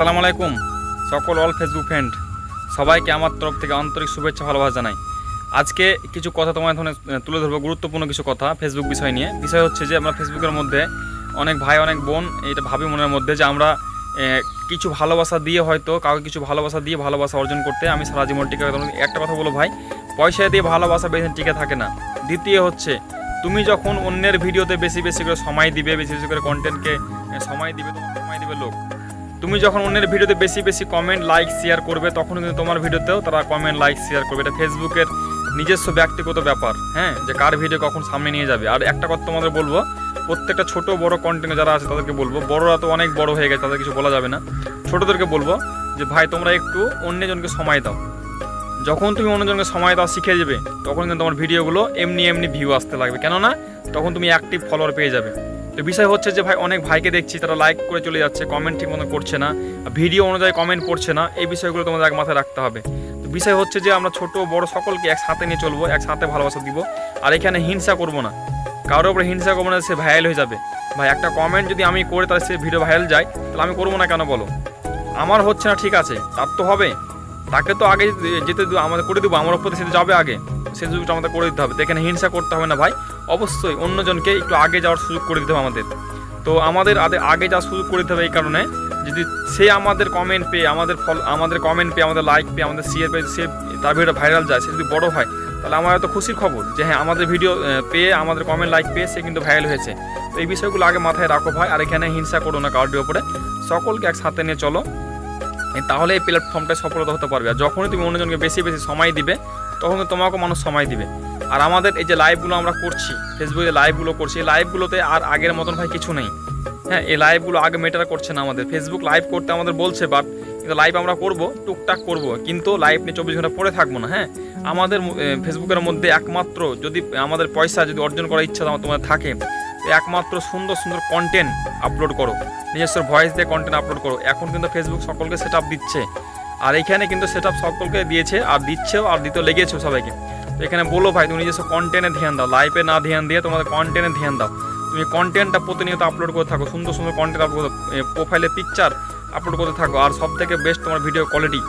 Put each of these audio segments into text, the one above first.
আসসালামু আলাইকুম। সকল অল ফেসবুক ফ্রেন্ড সবাইকে আমার তরফ থেকে আন্তরিক শুভেচ্ছা, ভালোবাসা জানাই। আজকে কিছু কথা তোমার ধরনের তুলে ধরবো, গুরুত্বপূর্ণ কিছু কথা ফেসবুক বিষয় নিয়ে। বিষয় হচ্ছে যে, আমরা ফেসবুকের মধ্যে অনেক ভাই, অনেক বোন, এটা ভাবি মনের মধ্যে যে, আমরা কিছু ভালোবাসা দিয়ে হয়তো, কাউকে কিছু ভালোবাসা দিয়ে ভালোবাসা অর্জন করতে আমি সারা জীবন টিকে। একটা কথা বলো ভাই, পয়সা দিয়ে ভালোবাসা বেশি টিকে থাকে না। দ্বিতীয় হচ্ছে, তুমি যখন অন্যের ভিডিওতে বেশি বেশি করে সময় দিবে, বেশি বেশি করে কন্টেন্টকে সময় দিবে তোমার সময় দিবে লোক। তুমি যখন অন্যের ভিডিওতে বেশি বেশি কমেন্ট লাইক শেয়ার করবে তখন কিন্তু তোমার ভিডিওতেও তারা কমেন্ট লাইক শেয়ার করবে। এটা ফেসবুকের নিজস্ব ব্যক্তিগত ব্যাপার হ্যাঁ? যে কার ভিডিও কখন সামনে নিয়ে যাবে। আর একটা কথা তোমাদের বলব, প্রত্যেকটা ছোট বড় কন্টেন্ট যারা আছে তাদেরকে বলব, বড়রা তো অনেক বড় হয়ে গেছে, তাদের কিছু বলা যাবে না। ছোটদেরকে বলব যে, ভাই, তোমরা একটু অন্যজনকে সময় দাও। যখন তুমি অন্যজনকে সময় দাও, শিখে যাবে, তখন কিন্তু তোমার ভিডিওগুলো এমনি এমনি ভিউ আসতে লাগবে। কেননা, তখন তুমি অ্যাক্টিভ ফলোয়ার পেয়ে যাবে। তো বিষয় হচ্ছে যে ভাই, অনেক ভাইকে দেখছি, তারা লাইক করে চলে যাচ্ছে কমেন্ট ঠিক মতো করছে না ভিডিও অনুযায়ী কমেন্ট করছে না, এই বিষয়গুলো তোমাদের এক মাথায় রাখতে হবে। তো বিষয় হচ্ছে যে আমরা ছোট, বড় সকলকে একসাথে নিয়ে চলবো, একসাথে ভালোবাসা দিব, আর এখানে হিংসা করব না। কারোর উপরে হিংসা করব না সে ভাইরাল হয়ে যাবে। ভাই, একটা কমেন্ট যদি আমি করে তাহলে সে ভিডিও ভাইরাল যায়, তাহলে আমি করব না কেন বলো? আমার হচ্ছে না ঠিক আছে, তার তো হবে। তাকে তো আগে যেতে আমাদের করে দেবো, আমার উপর সে যাবে আগে। সে সুযোগটা আমাদের করে দিতে হবে। তো এখানে হিংসা করতে হবে না ভাই। অবশ্যই অন্যজনকে একটু আগে যাওয়ার সুযোগ করে দিতে হবে আমাদের। তো আমাদের আগে যাওয়ার সুযোগ করে দিতে হবে এই কারণে। যদি সে আমাদের কমেন্ট পেয়ে, আমাদের ফল, আমাদের কমেন্ট পেয়ে, আমাদের লাইক পেয়ে, আমাদের শেয়ার পেয়ে, সে তার ভিডিও ভাইরাল যায়, সে যদি বড় হয়, তাহলে আমার তো খুশির খবর যে হ্যাঁ আমাদের ভিডিও পেয়ে, আমাদের কমেন্ট লাইক পেয়ে সে কিন্তু ভাইরাল হয়েছে। তো এই বিষয়গুলো আগে মাথায় রাখো ভাই, আর এখানে হিংসা করো না কারোর উপরে। সকলকে একসাথে নিয়ে চলো। তাহলে এই প্ল্যাটফর্মটা সফলতা হতে পারবে। আর যখনই তুমি অন্যজনকে বেশি বেশি সময় দিবে তখন তোমাকেও মানুষ সময় দিবে। আর আমাদের এই যে লাইভগুলো আমরা করছি ফেসবুকে লাইভগুলো করছি, এই লাইভগুলোতে আর আগের মতন ভাই কিছু নেই। হ্যাঁ এই লাইভগুলো আগে মেটার করছে না আমাদের। ফেসবুক লাইভ করতে আমাদের বলছে বাট কিন্তু লাইভ আমরা করব, টুকটাক করব। কিন্তু লাইভ নিয়ে চব্বিশ ঘণ্টা পড়ে থাকব না হ্যাঁ? আমাদের ফেসবুকের মধ্যে একমাত্র যদি আমাদের পয়সা যদি অর্জন করার ইচ্ছা তোমার- তোমার থাকে একমাত্র সুন্দর সুন্দর কন্টেন্ট আপলোড করো। নিজস্ব ভয়েস দিয়ে কন্টেন্ট আপলোড করো। এখন কিন্তু ফেসবুক সকলকে সেট দিচ্ছে। আর এখানে কিন্তু সেট সকলকে দিয়েছে আর দিচ্ছেও আর দিতে লেগেছেও সবাইকে। তো এখানে বলো ভাই, তুমি নিজস্ব কন্টেন্টে ধ্যান দাও। লাইভে না ধ্যান দিয়ে তোমাদের কন্টেন্টে ধ্যান দাও। তুমি কন্টেন্টটা প্রতিনিয়ত আপলোড করতে থাকো। সুন্দর সুন্দর কন্টেন্ট আপলোড প্রোফাইলে পিকচার আপলোড করতে থাকো। আর সব থেকে বেস্ট তোমার ভিডিও কোয়ালিটি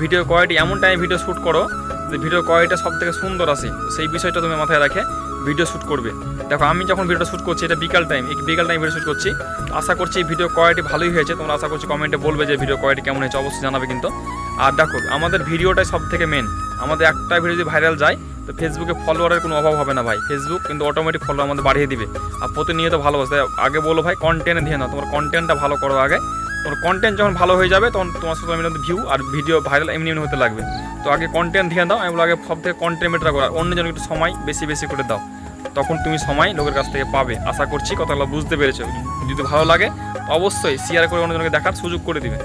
ভিডিও কোয়ালিটি এমন টাইমে ভিডিও শ্যুট করো যে ভিডিও কোয়ালিটিটা সব থেকে সুন্দর আসে। সেই বিষয়টা তুমি মাথায় রাখে। ভিডিও শ্যুট করবে। দেখো, আমি যখন ভিডিওটা শ্যুট করছি, এটা বিকাল টাইম বিকাল টাইম ভিডিও শ্যুট করছি। আশা করছি ভিডিও কোয়ালিটি ভালোই হয়েছে। তোমরা আশা করছি কমেন্টে বলবে যে ভিডিও কোয়ালিটি কেমন হয়েছে, অবশ্যই জানাবে কিন্তু। আর দেখো, আমাদের ভিডিওটাই সব থেকে মেন আমাদের একটা ভিডিও যদি ভাইরাল যায়, তো ফেসবুকে ফলোয়ারের কোনো অভাব হবে না ভাই। ফেসবুক কিন্তু অটোমেটিক ফলো আমাদের বাড়িয়ে দিবে। আর প্রতিনিয়ত ভালোবাসে। আগে বলো ভাই কন্টেন্ট ধ্যান দাও তোমার কন্টেন্টটা ভালো করো আগে। তোমার কন্টেন্ট যখন ভালো হয়ে যাবে, তখন তোমার সোশ্যাল মিডিয়াতে ভিউ আর ভিডিও ভাইরাল এমনি এমনি হতে লাগবে। তো আগে কন্টেন্ট ধ্যান দাও আমি বলো আগে সব থেকে কন্টেন্ট মেটার করো। আর অন্যজনকে একটু সময় বেশি বেশি করে দাও। তখন তুমি সময় লোকের কাছ থেকে পাবে। আশা করছি কথাগুলো বুঝতে পেরেছ। যদি ভালো লাগে, অবশ্যই শেয়ার করে অন্যজনকে দেখার সুযোগ করে দিবে।